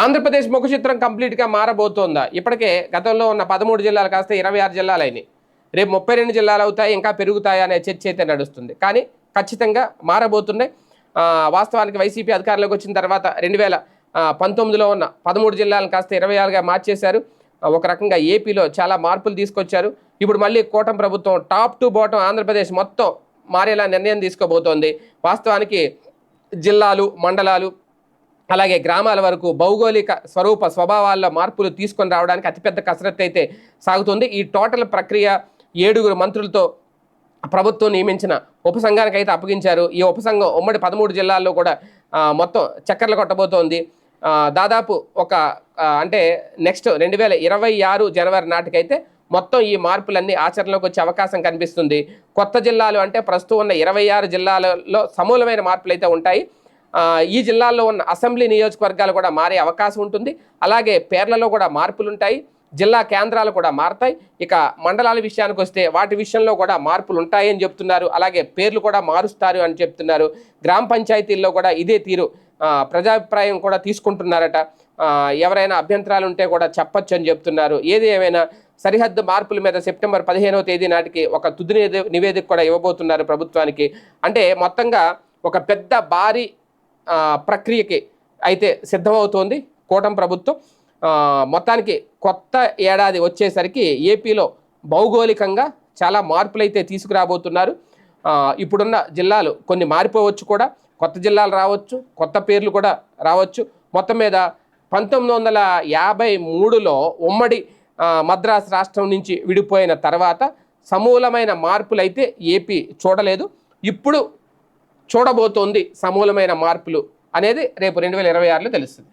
ఆంధ్రప్రదేశ్ ముఖ చిత్రం కంప్లీట్గా మారబోతోందా? ఇప్పటికే గతంలో ఉన్న పదమూడు జిల్లాలు కాస్త ఇరవై ఆరు జిల్లాలు అయినాయి రేపు ముప్పై రెండు జిల్లాలు అవుతాయి ఇంకా పెరుగుతాయి అనే చర్చ అయితే నడుస్తుంది. కానీ ఖచ్చితంగా మారబోతున్నాయి. వాస్తవానికి వైసీపీ అధికారంలోకి వచ్చిన తర్వాత రెండు వేల పంతొమ్మిదిలో ఉన్న పదమూడు జిల్లాలను కాస్త ఇరవై ఆరుగా మార్చేశారు. ఒక రకంగా ఏపీలో చాలా మార్పులు తీసుకొచ్చారు. ఇప్పుడు మళ్ళీ కూటమి ప్రభుత్వం టాప్ టు బాటం ఆంధ్రప్రదేశ్ మొత్తం మారేలా నిర్ణయం తీసుకోబోతోంది. వాస్తవానికి జిల్లాలు మండలాలు అలాగే గ్రామాల వరకు భౌగోళిక స్వరూప స్వభావాల్లో మార్పులు తీసుకొని రావడానికి అతిపెద్ద కసరత్తు అయితే సాగుతుంది. ఈ టోటల్ ప్రక్రియ ఏడుగురు మంత్రులతో ప్రభుత్వం నియమించిన ఉపసంఘానికి అయితే అప్పగించారు. ఈ ఉపసంఘం ఉమ్మడి పదమూడు జిల్లాల్లో కూడా మొత్తం చక్కర్లు కొట్టబోతోంది. దాదాపు ఒక అంటే నెక్స్ట్ రెండు వేల ఇరవై ఆరు జనవరి నాటికైతే మొత్తం ఈ మార్పులన్నీ ఆచరణలోకి వచ్చే అవకాశం కనిపిస్తుంది. కొత్త జిల్లాలు అంటే ప్రస్తుతం ఉన్న ఇరవై ఆరు జిల్లాలలో సమూలమైన మార్పులు అయితే ఉంటాయి. ఈ జిల్లాల్లో ఉన్న అసెంబ్లీ నియోజకవర్గాలు కూడా మారే అవకాశం ఉంటుంది. అలాగే పేర్లలో కూడా మార్పులు ఉంటాయి జిల్లా కేంద్రాలు కూడా మారతాయి. ఇక మండలాల విషయానికి వస్తే వాటి విషయంలో కూడా మార్పులు ఉంటాయని చెప్తున్నారు. అలాగే పేర్లు కూడా మారుస్తారు అని చెప్తున్నారు. గ్రామ పంచాయతీల్లో కూడా ఇదే తీరు ప్రజాభిప్రాయం కూడా తీసుకుంటున్నారట. ఎవరైనా అభ్యంతరాలు ఉంటే కూడా చెప్పొచ్చు అని చెప్తున్నారు. ఏది ఏమైనా సరిహద్దు మార్పుల మీద సెప్టెంబర్ పదిహేనవ తేదీ నాటికి ఒక తుది నివేదిక కూడా ఇవ్వబోతున్నారు ప్రభుత్వానికి. అంటే మొత్తంగా ఒక పెద్ద భారీ ప్రక్రియకి అయితే సిద్ధమవుతోంది కూటమి ప్రభుత్వం. మొత్తానికి కొత్త ఏడాది వచ్చేసరికి ఏపీలో భౌగోళికంగా చాలా మార్పులు అయితే తీసుకురాబోతున్నారు ఇప్పుడున్న జిల్లాలు కొన్ని మారిపోవచ్చు కూడా. కొత్త జిల్లాలు రావచ్చు కొత్త పేర్లు కూడా రావచ్చు. మొత్తం మీద పంతొమ్మిది వందల యాభై మూడులో ఉమ్మడి మద్రాసు రాష్ట్రం నుంచి విడిపోయిన తర్వాత సమూలమైన మార్పులు అయితే ఏపీ చూడలేదు. ఇప్పుడు చూడబోతోంది సమూలమైన మార్పులు అనేది రేపు రెండు వేల ఇరవై ఆరులో తెలుస్తుంది.